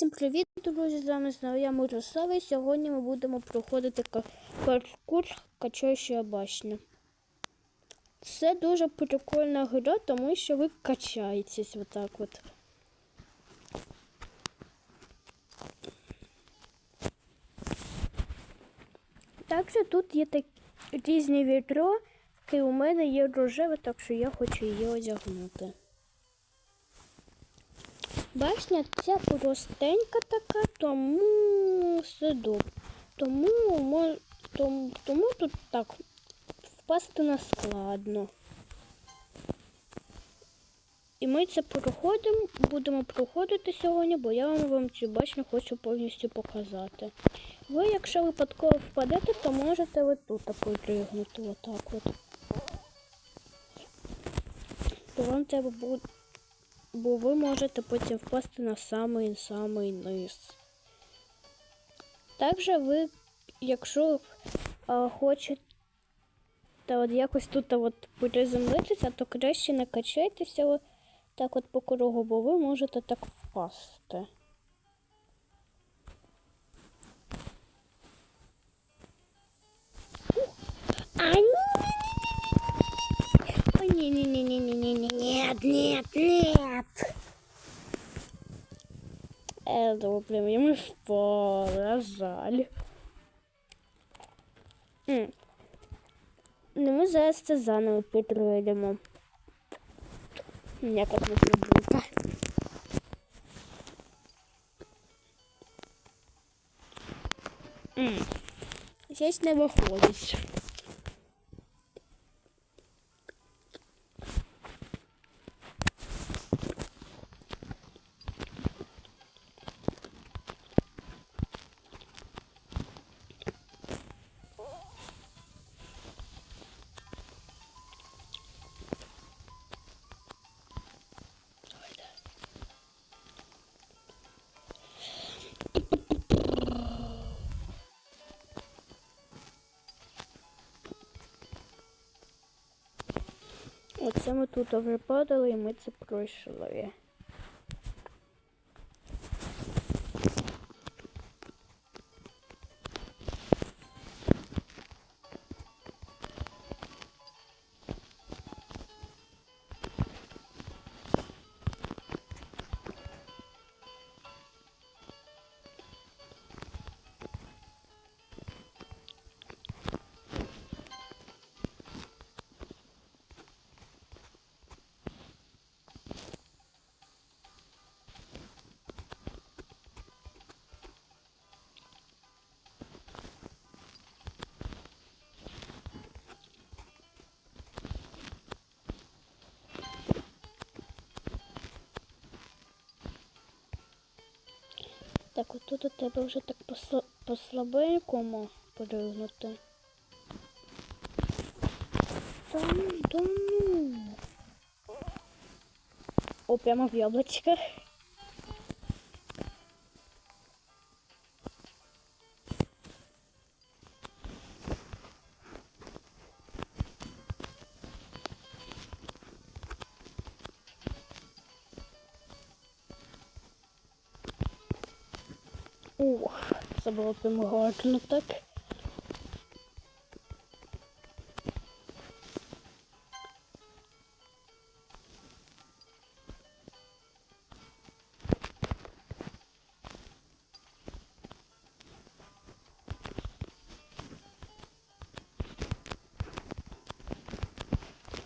Всім привіт, друзі! З вами знову я Мирослава. І сьогодні ми будемо проходити паркур качаюча башня. Це дуже прикольна гра, тому що ви качаєтесь отак от. Також тут є так, різні відро, у мене є рожеве, так що я хочу її одягнути. Башня ця простенька така, тому добре. Тому, тому, тому тут так впасти не складно. І ми це проходимо, будемо проходити сьогодні, бо я вам, вам цю башню хочу повністю показати. Ви, якщо випадково впадете, то можете ви тут пригнути отак от. То вам треба буде бо ви можете потім впасти на самий самий низ. Також ви, якщо а, хочете от якось тут от приземлитися, то краще не качайтеся так от по кругу, бо ви можете так впасти. А, ні, Ой, не-не-не-не-не-не, нет, нет, нет. Е, добре, ми впали, а жаль. М. Ну, ми зараз це заново підройдемо. Як от не буде. М. Здесь не виходить. Оце ми тут вже падали і ми це пройшли. Так, отут тут у тебе вже так по, сла- по слабенькому пригнути. Та ну, та ну. О, прямо в яблочко. Ух, це було прямо гарно так.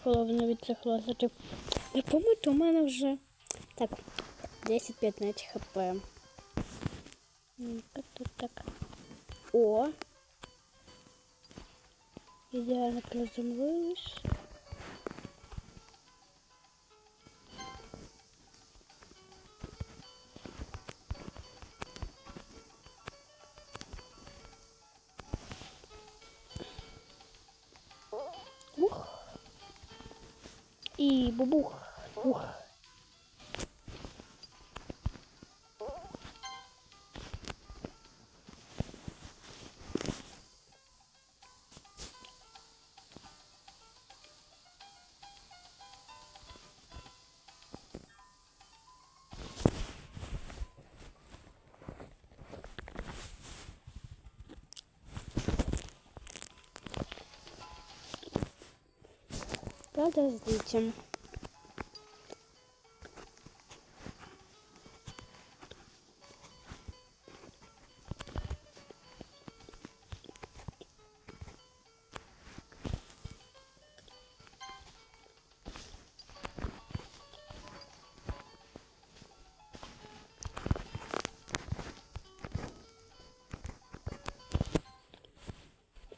Головне від цих лазерів. Я пам'ятаю, у мене вже так 10-15 хп. Тут так. О! Ідеально приземлились. Ух. І бубух. Ух. Подождите.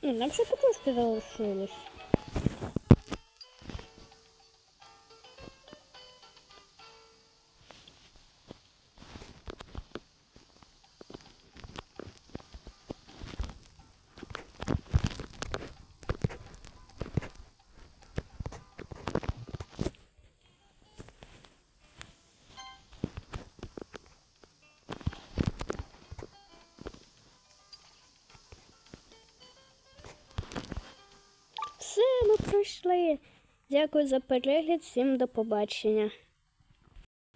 Ну, нам ще трошки пройшли. Дякую за перегляд, всім до побачення.